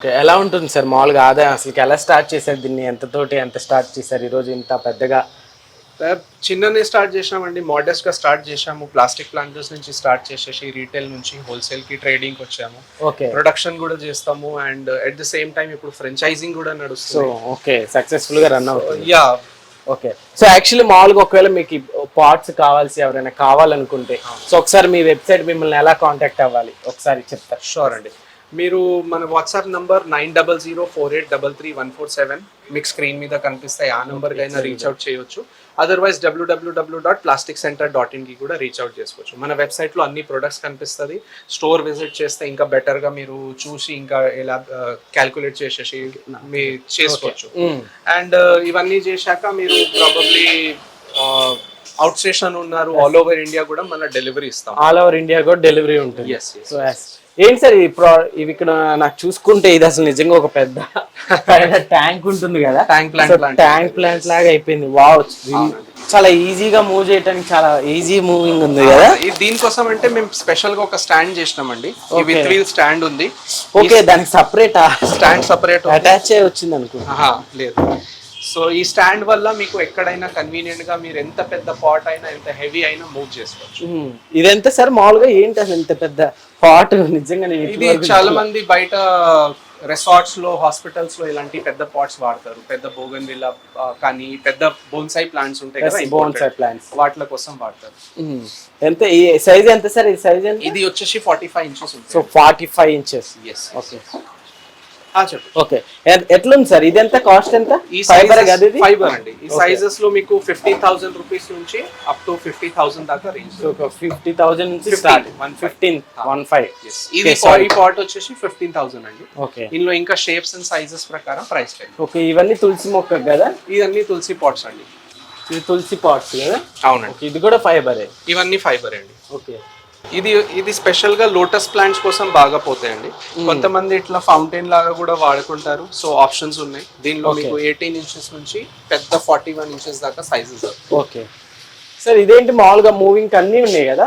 ఎలా ఉంటుంది సార్? మామూలుగా ఆదాయం అసలు ఎలా స్టార్ట్ చేశారు దీన్ని? ఎంత తోటి ఎంత స్టార్ట్ చేశారు? ఈరోజు ఇంత పెద్దగా? సార్ చిన్ననే స్టార్ట్ చేసినామండి. మోడెస్ట్గా స్టార్ట్ చేసాము ప్లాస్టిక్ ప్లాంటర్స్ నుంచి స్టార్ట్ చేసేసి రీటైల్ నుంచి హోల్సేల్కి ట్రేడింగ్ వచ్చాము. ఓకే. ప్రొడక్షన్ కూడా చేస్తాము. And at the same time ఇప్పుడు ఫ్రాంచైజింగ్ కూడా సో నడుస్తుంది. ఓకే సక్సెస్ఫుల్గా రన్ అవుతుంది. యా ఓకే సో యాక్చువల్లీ మామూలుగా ఒకవేళ మీకు పార్ట్స్ కావాల్సి ఎవరైనా కావాలనుకుంటే సో ఒకసారి మీ వెబ్సైట్ మిమ్మల్ని ఎలా కాంటాక్ట్ అవ్వాలి? ఒకసారి చెప్తారు? షూర్ అండి. మీరు మన WhatsApp number nine double zero four eight double three one four seven మీకు స్క్రీన్ మీద కనిపిస్తాయి. ఆ నంబర్కి అయినా రీచ్ అవుట్ చేయొచ్చు. Otherwise W W W dot plastic centre dot ఇన్కి కూడా రీచ్ అవుట్ చేసుకోవచ్చు. మన వెబ్సైట్లో అన్ని ప్రొడక్ట్స్ కనిపిస్తుంది. స్టోర్ విజిట్ చేస్తే ఇంకా బెటర్గా మీరు చూసి ఇంకా ఎలా క్యాల్కులేట్ చేసేసి మీ చేసుకోవచ్చు. అండ్ ఇవన్నీ చేశాక మీరు ప్రాబబ్లీ అవుట్ స్టేషన్ ఉన్నారు. ఆల్ ఓవర్ ఇండియా కూడా మన డెలివరీ ఇస్తాం. ఆల్ ఓవర్ ఇండియా కూడా డెలివరీ ఉంటుంది. సో ఏంటి సార్ ఈ ప్రో ఇవి ఇక్కడ నాకు చూసుకుంటే ఇది అసలు నిజంగా ఒక పెద్ద ట్యాంక్ ఉంటుంది కదా? ట్యాంక్ ప్లాంట్ ట్యాంక్ ప్లాంట్ లాగా అయిపోయింది. వావ్ చాలా ఈజీగా మూవ్ చేయడానికి చాలా ఈజీ మూవింగ్ ఉంది కదా? ఇది దీనికోసం అంటే మేము స్పెషల్గా ఒక స్టాండ్ చేసినామండి. విత్ వీల్ స్టాండ్ ఉంది. ఓకే దానికి సపరేట్? స్టాండ్ సపరేట్ అటాచ్ అయ్యి వచ్చింది అనుకుంటా లేదు. సో ఈ స్టాండ్ వల్ల మీకు ఎక్కడైనా కన్వీనియంట్గా మీరు ఎంత పెద్ద పాట్ అయినా ఎంత హెవీ అయినా మూవ్ చేసుకోవచ్చు. ఉమ్. ఇది ఎంత సార్? మామూలుగా ఏంటి అసలు ఇంత పెద్ద పాట్ నిజంగా ఇది చాలా మంది బయట రిసార్ట్స్లో హాస్పిటల్స్లో ఇలాంటి పెద్ద పాట్స్ వాడతారు. పెద్ద బోగన్ విల్లా కానీ పెద్ద బోన్సాయి ప్లాంట్స్ ఉంటాయి కదా బోన్సాయి ప్లాంట్స్ వాటి కోసం వాడతారు. ఎంత? ఈ సైజ్ ఎంత సార్? ఈ సైజ్ ఇది వచ్చేసి ఫార్టీ ఫైవ్ ఇంచెస్ ఉంటుంది. So forty five inches yes okay okay. ఎట్లుంది సార్? ఇది ఎంత? కాస్ట్ ఎంత ఈ ఫైబర్ అండి. ఈ సైజెస్లో మీకు ఫిఫ్టీన్ థౌసండ్ రూపీస్ నుంచి అప్ టు ఫిఫ్టీ థౌసండ్ దాకా రేంజ్ ఫిఫ్టీ థౌసండ్ నుంచి 15, start five. Fifteen one five ఇది. ఈ పాట్ వచ్చేసి ఫిఫ్టీన్ థౌసండ్ అండి. ఓకే ఇందులో ఇంకా షేప్స్ అండ్ సైజెస్ ప్రకారం ప్రైస్ ఓకే ఇవన్నీ తులసి మొక్క కదా? ఇవన్నీ తులసి పాట్స్ అండి. ఇది తులసి పాట్స్ కదా? అవునండి. ఇది కూడా ఫైబరే ఇవన్నీ ఫైబర్ అండి. ఓకే ఇది ఇది స్పెషల్గా లోటస్ ప్లాంట్స్ కోసం బాగా పోతాయండి. కొంతమంది ఇట్లా ఫౌంటైన్ లాగా కూడా వాడుకుంటారు. సో ఆప్షన్స్ ఉన్నాయి. దీనిలో మీకు ఎయిటీన్ ఇంచెస్ నుంచి పెద్ద ఫార్టీ వన్ ఇంచెస్ దాకా సైజెస్ ఓకే సార్ ఇదేంటి మామూలుగా మూవింగ్ అన్నీ ఉన్నాయి కదా?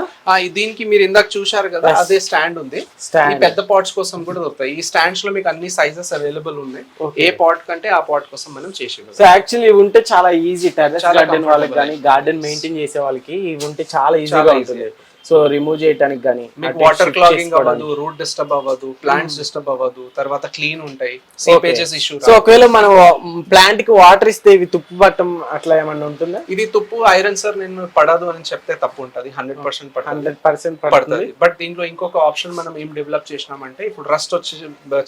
దీనికి మీరు ఇందాక చూశారు కదా అదే స్టాండ్ ఉంది. స్టాండ్ పెద్ద పాట్స్ కోసం కూడా దొరుకుతాయి. ఈ స్టాండ్స్లో మీకు అన్ని సైజెస్ అవైలబుల్ ఉన్నాయి. ఏ పాట్ కంటే ఆ పాట్ కోసం మనం చేసి. సో యాక్చువల్లీ ఇవి ఉంటే చాలా ఈజీ టెర్రస్ గార్డెన్ వాళ్ళకి. కానీ గార్డెన్ మెయింటైన్ చేసే వాళ్ళకి ఇవి ఉంటే చాలా ఈజీగా ఉంటుంది. సో రిమూవ్ చేయడానికి కానీ మీకు వాటర్ క్లాగింగ్ అవ్వదు రూట్ డిస్టర్బ్ అవ్వదు ప్లాంట్స్ డిస్టర్బ్ అవ్వదు తర్వాత క్లీన్ ఉంటాయి సీపేజెస్ ఇష్యూ సో ఒకవేళ మనం ప్లాంట్కి వాటర్ ఇస్తే ఇవి తుప్పు పట్టం అట్లా ఏమన్నా ఉంటుందా? ఇది తుప్పు ఐరన్ సార్ నేను పడదు అని చెప్తే తప్పు ఉంటది హండ్రెడ్ పర్సెంట్ హండ్రెడ్ పర్సెంట్ పడుతుంది. బట్ దీంట్లో ఇంకొక ఆప్షన్ మనం ఏం డెవలప్ చేసినామంటే ఇప్పుడు రస్ట్ వచ్చి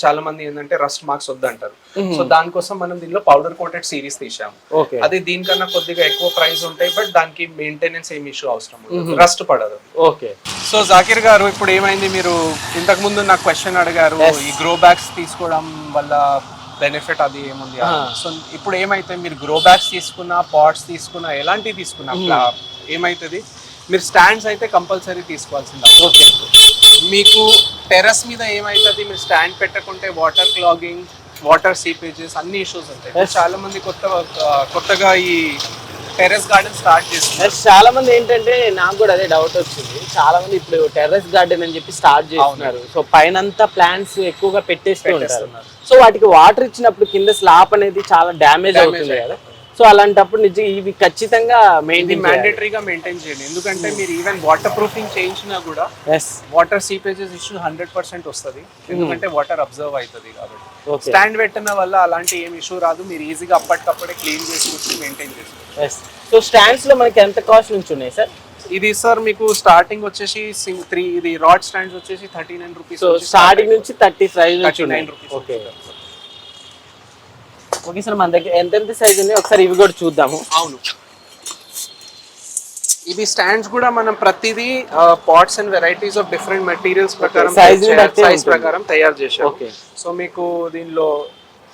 చాలా మంది ఏంటంటే రస్ట్ మార్క్స్ వద్దంటారు. సో దానికోసం మనం దీనిలో పౌడర్ కోటెడ్ సిరీస్ తీసాము ఓకే అది దీనికన్నా కొద్దిగా ఎక్కువ ప్రైస్ ఉంటాయి బట్ దానికి మెయింటెనెన్స్ ఏం ఇష్యూ అవసరం రస్ట్ పడదు. ఓకే. సో జాకిర్ గారు ఇప్పుడు ఏమైంది? మీరు ఇంతకు ముందు నాకు క్వశ్చన్ అడిగారు ఈ గ్రో బ్యాగ్స్ తీసుకోవడం వల్ల బెనిఫిట్ అది ఏముంది. సో ఇప్పుడు ఏమైతే మీరు గ్రో బ్యాగ్స్ తీసుకున్నా పాట్స్ తీసుకున్నా ఎలాంటివి తీసుకున్నా ఏమైతుంది? మీరు స్టాండ్స్ అయితే కంపల్సరీ తీసుకోవాల్సింది. ఓకే. మీకు టెర్రస్ మీద ఏమైతుంది? మీరు స్టాండ్ పెట్టకుంటే వాటర్ క్లాగింగ్ వాటర్ సీపేజెస్ అన్ని ఇష్యూస్ ఉంటాయి. చాలా మంది కొత్త కొత్తగా ఈ టెర్రస్ గార్డెన్ స్టార్ట్ చేస్తున్నారు. చాలా మంది ఏంటంటే నాకు కూడా అదే డౌట్ వచ్చింది. చాలా మంది ఇప్పుడు టెర్రస్ గార్డెన్ అని చెప్పి స్టార్ట్ చేస్తున్నారు. సో పైన ప్లాంట్స్ ఎక్కువగా పెట్టేస్తూ ఉంటారు. సో వాటికి వాటర్ ఇచ్చినప్పుడు కింద స్లాప్ అనేది చాలా డ్యామేజ్ అవుతుంది కదా. సో అలాంటప్పుడు నిజంగా ఇవి ఖచ్చితంగా మెయింటైన్ మ్యాండేటరీగా మెయింటైన్ చేయండి. ఎందుకంటే మీరు ఈవెన్ వాటర్ ప్రూఫింగ్ చేయించినా కూడా yes water seepages issue hundred percent వస్తుంది. ఎందుకంటే వాటర్ అబ్జర్వ్ అవుతుంది కాబట్టి. స్టాండ్ పెట్టిన వల్ల అలాంటి ఏం ఇష్యూ రాదు. మీరు ఈజీగా అప్పటికప్పుడే క్లీన్ చేసుకొచ్చి మెయింటైన్ చేసుకోవచ్చు. సో స్టాండ్స్లో మనకి ఎంత కాస్ట్ నుంచి ఉన్నాయి సార్ ఇది సార్ మీకు స్టార్టింగ్ వచ్చేసి త్రీ ఇది రాడ్ స్టాండ్స్ వచ్చేసి థర్టీ నైన్ రూపీస్ స్టార్టింగ్ నుంచి థర్టీ ఉన్నాయి. Nine rupees okay okay sir మన దగ్గర ఎంతెంత సైజ్ ఉన్నాయి ఒకసారి ఇవి కూడా చూద్దాము. అవును. ఇది స్టాండ్స్ కూడా మనం ప్రతిదీ pots and varieties of different materials ప్రకారం సైజ్. ప్రకారం తయారు చేసాం ఓకే సో మీకు దీనిలో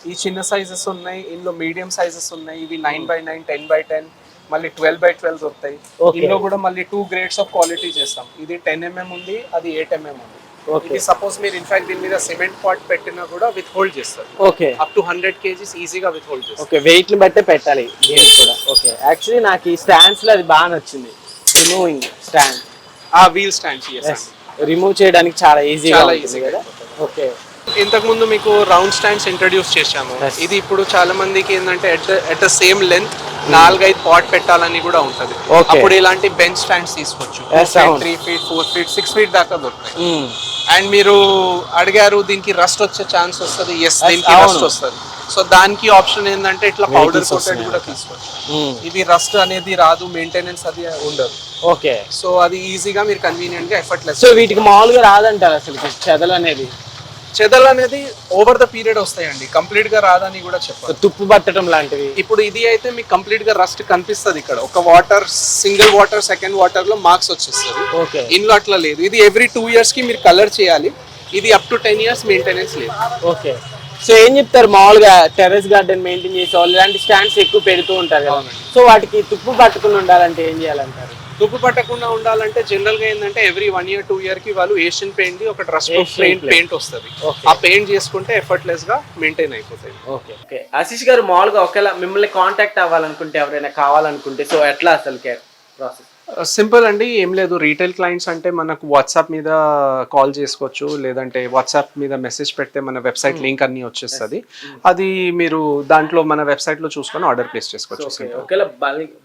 ఈ చిన్న సైజెస్ ఉన్నాయి ఇందులో మీడియం సైజెస్ ఉన్నాయి ఇవి nine by nine ten by ten మళ్ళీ ట్వెల్వ్ బై ట్వెల్వ్ దొరుకుతాయి. ఇందులో కూడా మళ్ళీ టూ గ్రేడ్స్ ఆఫ్ క్వాలిటీ చేస్తాం. ఇది టెన్ ఎంఎం ఉంది అది ఎయిట్ ఎంఎం ఉంది. ఇది సపోజ్ మీరు ఇన్ఫాక్ట్ దీని మీద సిమెంట్ పాట్ పెట్టినా కూడా విత్ హోల్డ్ చేస్తారు. Okay up to hundred kgs ఈజీగా విత్ హోల్డ్ చేస్తారు. ఓకే వెయిట్ని బట్టే పెట్టాలి దీనికి కూడా. ఓకే యాక్చువల్లీ నాకు ఈ స్టాండ్స్లో అది బాగా నచ్చింది. రిమూవింగ్ స్టాండ్ ఆ వీల్ స్టాండ్స్ రిమూవ్ చేయడానికి చాలా ఈజీగా ఈజీగా కదా? ఓకే ఇంతకు ముందు మీకు రౌండ్ స్టాండ్స్ ఇంట్రడ్యూస్ చేశాము. ఇది ఇప్పుడు చాలా మందికి ఏంటంటే at at the same length నాలుగైదు పాట్ పెట్టాలని కూడా ఉంటది. అప్పుడు ఇలాంటి బెంచ్ స్టాండ్స్ తీసుకోవచ్చు. Three feet four feet six feet దాకా దొరుకుతాయి. అండ్ మీరు అడిగారు దీనికి రస్ట్ వచ్చే ఛాన్స్ వస్తుంది ఎస్ దీనికి. రస్ట్ వస్తుంది సో దానికి ఆప్షన్ ఏంటంటే ఇట్లా పౌడర్ కోటెడ్. కూడా తీసుకోవచ్చు మ్మ్. ఇవి రస్ట్ అనేది రాదు మెయింటెనెన్స్ అది ఉండదు ఓకే సో అది ఈజీగా మీరు కన్వీనియంట్గా ఎఫర్ట్లెస్ సో వీటికి మామూలుగా రాదంటారు అసలు చెదలు అనేది చెదలు అనేది ఓవర్ ద పీరియడ్ వస్తాయండి. కంప్లీట్గా రాదని కూడా చెప్పాలి తుప్పు పట్టడం లాంటివి. ఇప్పుడు ఇది అయితే మీకు కంప్లీట్గా రస్ట్ కనిపిస్తుంది ఇక్కడ. ఒక వాటర్ సింగిల్ వాటర్ సెకండ్ వాటర్లో మార్క్స్ వచ్చేస్తుంది. ఓకే ఇందులో అట్లా లేదు. ఇది ఎవ్రీ టూ ఇయర్స్కి మీరు కలర్ చేయాలి. ఇది up to ten years maintenance లేదు. ఓకే సో ఏం చెప్తారు? మామూలుగా టెర్రస్ గార్డెన్ మెయింటైన్ చేసే వాళ్ళు ఇలాంటి స్టాండ్స్ ఎక్కువ పెడుతూ ఉంటారు కదా. సో వాటికి తుప్పు పట్టకుండా ఉండాలంటే ఏం చేయాలంటారు? తుప్పు పట్టకుండా ఉండాలంటే జనరల్గా ఏంటంటే ఎవ్రీ వన్ ఇయర్ టూ ఇయర్కి వాళ్ళు ఏషియన్ పెయింట్ ఒక Asian పెయింట్. పెయింట్ వస్తుంది. ఆ పెయింట్ చేసుకుంటే ఎఫర్ట్లెస్గా మెయింటైన్ అయిపోతాయి ఓకే ఓకే ఆశీష్ గారు మామూలుగా ఒకవేళ మిమ్మల్ని కాంటాక్ట్ అవ్వాలనుకుంటే ఎవరైనా కావాలనుకుంటే సో ఎట్లా అసలు ప్రాసెస్ సింపుల్ అండి ఏం లేదు. రీటైల్ క్లయింట్స్ అంటే మనకు వాట్సాప్ మీద కాల్ చేసుకోవచ్చు లేదంటే వాట్సాప్ మీద మెసేజ్ పెడితే మన వెబ్సైట్ లింక్ అన్ని వచ్చేస్తుంది. అది మీరు దాంట్లో మన వెబ్సైట్లో చూసుకొని ఆర్డర్ ప్లేస్ చేసుకోవచ్చు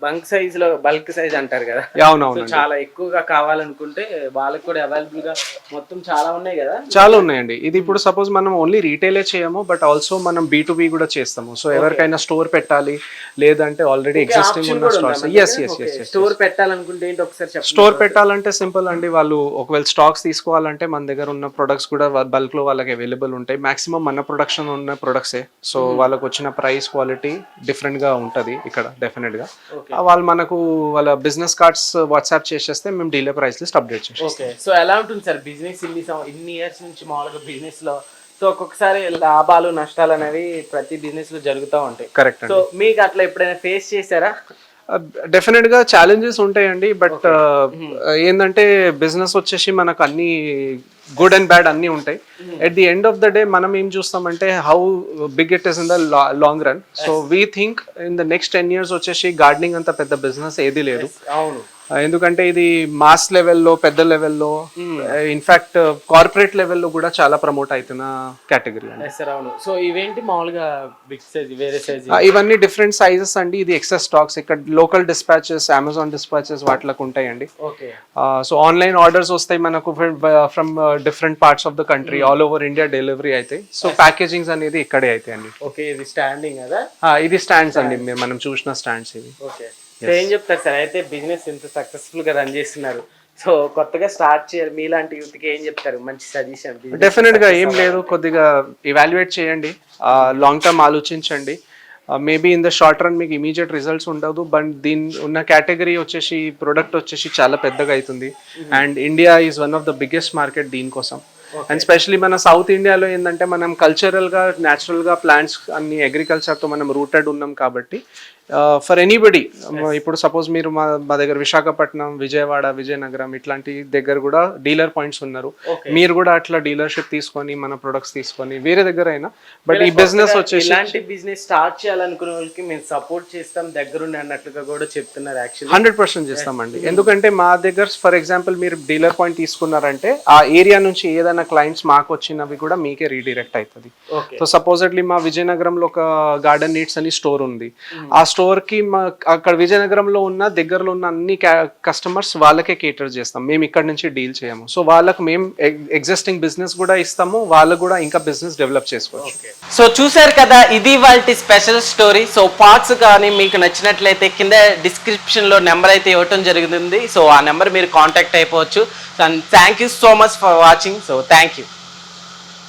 బంక్ సైజ్లో బల్క్ సైజ్ అంటారు కదా. సో అవునవునండి. చాలా ఎక్కువగా కావాలనుకుంటే వాళ్ళకి కూడా అవైలబుల్గా మొత్తం చాలా ఉన్నాయి కదా? చాలా ఉన్నాయండి. ఇది ఇప్పుడు సపోజ్ మనం ఓన్లీ రీటైలే చేయము బట్ ఆల్సో మనం బీ టు బీ కూడా చేస్తాము. సో ఎవరికైనా స్టోర్ పెట్టాలి లేదంటే ఆల్రెడీ ఎగ్జిస్టింగ్ ఉన్న stars yes yes yes store పెట్టాలనుకుంటే ఏంటి ఒకసారి స్టోర్ పెట్టాలంటే సింపుల్ అండి. వాళ్ళు ఒకవేళ స్టాక్స్ తీసుకోవాలంటే మన దగ్గర ఉన్న ప్రొడక్ట్స్ కూడా బల్క్లో వాళ్ళకి అవైలబుల్ ఉంటాయి. మాక్సిమం మన ప్రొడక్షన్ ఉన్న ప్రొడక్ట్సే సో వాళ్ళకి వచ్చిన ప్రైస్ క్వాలిటీ డిఫరెంట్గా ఉంటది ఇక్కడ డెఫినెట్గా. వాళ్ళు మనకు వాళ్ళ బిజినెస్ కార్డ్స్ వాట్సాప్ చేసేస్తే మేము డీలర్ ప్రైస్ లిస్ట్ అప్డేట్ చేస్తాం ఓకే. సో ఎలా ఉంటుంది సార్ బిజినెస్ ఇన్ని ఇన్ని ఇయర్స్ నుంచి మామూలుగా బిజినెస్లో? సో ఒక్కొక్కసారి లాభాలు నష్టాలు అనేవి ప్రతి బిజినెస్లో జరుగుతూ ఉంటాయి. కరెక్ట్ సో మీకు అట్లా ఎప్పుడైనా ఫేస్ చేశారా? డెఫినెట్గా ఛాలెంజెస్ ఉంటాయండి బట్ ఏంటంటే బిజినెస్ వచ్చేసి మనకు అన్ని గుడ్ అండ్ బ్యాడ్ అన్ని ఉంటాయి. At the end of the day మనం ఏం చూస్తామంటే how big it is in the long run so we think in the next ten years వచ్చేసి గార్డెనింగ్ అంత పెద్ద బిజినెస్ ఏది లేదు. అవును. ఎందుకంటే ఇది మాస్ లెవెల్లో పెద్ద లెవెల్లో ఇన్ఫాక్ట్ కార్పొరేట్ లెవెల్లో కూడా చాలా ప్రమోట్ అవుతున్న కేటగిరీ అండి. అవును. సో ఇవేంటి మామూలుగా బిగ్ సైజ్ వేరే సైజ్ ఇవన్నీ డిఫరెంట్ సైజెస్ అండి. ఇది ఎక్సెస్ స్టాక్స్ ఇక్కడ లోకల్ డిస్పాచెస్ అమెజాన్ డిస్పాచెస్ వాటిలకు ఉంటాయండి. ఓకే సో ఆన్లైన్ ఆర్డర్స్ వస్తాయి మనకు from different parts of the country all over India delivery అయితే. సో ప్యాకేజింగ్స్ అనేది ఇక్కడే అయితే అండి. ఓకే ఇది స్టాండింగ్ కదా? ఇది స్టాండ్స్ అండి. మనం చూసిన స్టాండ్స్ ఇవి. ఓకే. సో ఏం చెప్తారు సార్? అయితే బిజినెస్ ఇంత సక్సెస్ఫుల్గా రన్ చేస్తున్నారు. సో కొత్తగా స్టార్ట్ చేయాలి. మీలాంటి యూత్కి ఏం చెప్తారు? మంచి సజెషన్ డెఫినెట్గా ఏం లేదు కొద్దిగా ఇవాల్యుయేట్ చేయండి. లాంగ్ టర్మ్ ఆలోచించండి. Maybe in the short run మీకు ఇమీడియట్ రిజల్ట్స్ ఉండదు బట్ దీని ఉన్న కేటగిరీ వచ్చేసి ప్రొడక్ట్ వచ్చేసి చాలా పెద్దగా అవుతుంది and India is one of the biggest market దీనికోసం అండ్ స్పెషలీ మన సౌత్ ఇండియాలో ఏంటంటే మనం కల్చరల్గా న్యాచురల్గా ప్లాంట్స్ అన్ని అగ్రికల్చర్తో మనం రూటెడ్ ఉన్నాం కాబట్టి ఫర్ ఎనీబడి ఇప్పుడు సపోజ్ మీరు మా మా దగ్గర విశాఖపట్నం విజయవాడ విజయనగరం ఇట్లాంటి దగ్గర కూడా డీలర్ పాయింట్స్ ఉన్నారు. మీరు కూడా అట్లా డీలర్షిప్ తీసుకొని మన ప్రొడక్ట్స్ తీసుకొని వేరే దగ్గర అయినా? బట్ ఈ బిజినెస్ వచ్చేసి ఇలాంటి బిజినెస్ స్టార్ట్ చేయాలనుకునే వాళ్ళకి మేము సపోర్ట్ చేస్తాం దగ్గరుండి అన్నట్లుగా కూడా చెప్తున్నారు యాక్చువల్లీ హండ్రెడ్ పర్సెంట్ చేస్తామండి. ఎందుకంటే మా దగ్గర ఫర్ ఎగ్జాంపుల్ మీరు డీలర్ పాయింట్ తీసుకున్నారంటే ఆ ఏరియా నుంచి ఏదైనా క్లయింట్స్ మాకు వచ్చినవి కూడా మీకే రీడైరెక్ట్ అవుతుంది. సో సపోజెడ్లీ మా విజయనగరంలో ఒక గార్డెన్ నీడ్స్ అని స్టోర్ ఉంది. ఆ స్టోర్కి మా అక్కడ విజయనగరంలో ఉన్న దగ్గరలో ఉన్న అన్ని కస్టమర్స్ వాళ్ళకే కేటర్ చేస్తాం. మేము ఇక్కడ నుంచి డీల్ చేయము. సో వాళ్ళకు మేము ఎగ్జిస్టింగ్ బిజినెస్ కూడా ఇస్తాము. వాళ్ళకు కూడా ఇంకా బిజినెస్ డెవలప్ చేసుకోవచ్చు. సో చూశారు కదా ఇది వాళ్ళ స్పెషల్ స్టోరీ సో పార్ట్స్ కానీ మీకు నచ్చినట్లయితే కింద డిస్క్రిప్షన్లో నెంబర్ అయితే ఇవ్వటం జరుగుతుంది సో ఆ నెంబర్ మీరు కాంటాక్ట్ అయిపోవచ్చు. And thank you so much for watching so thank you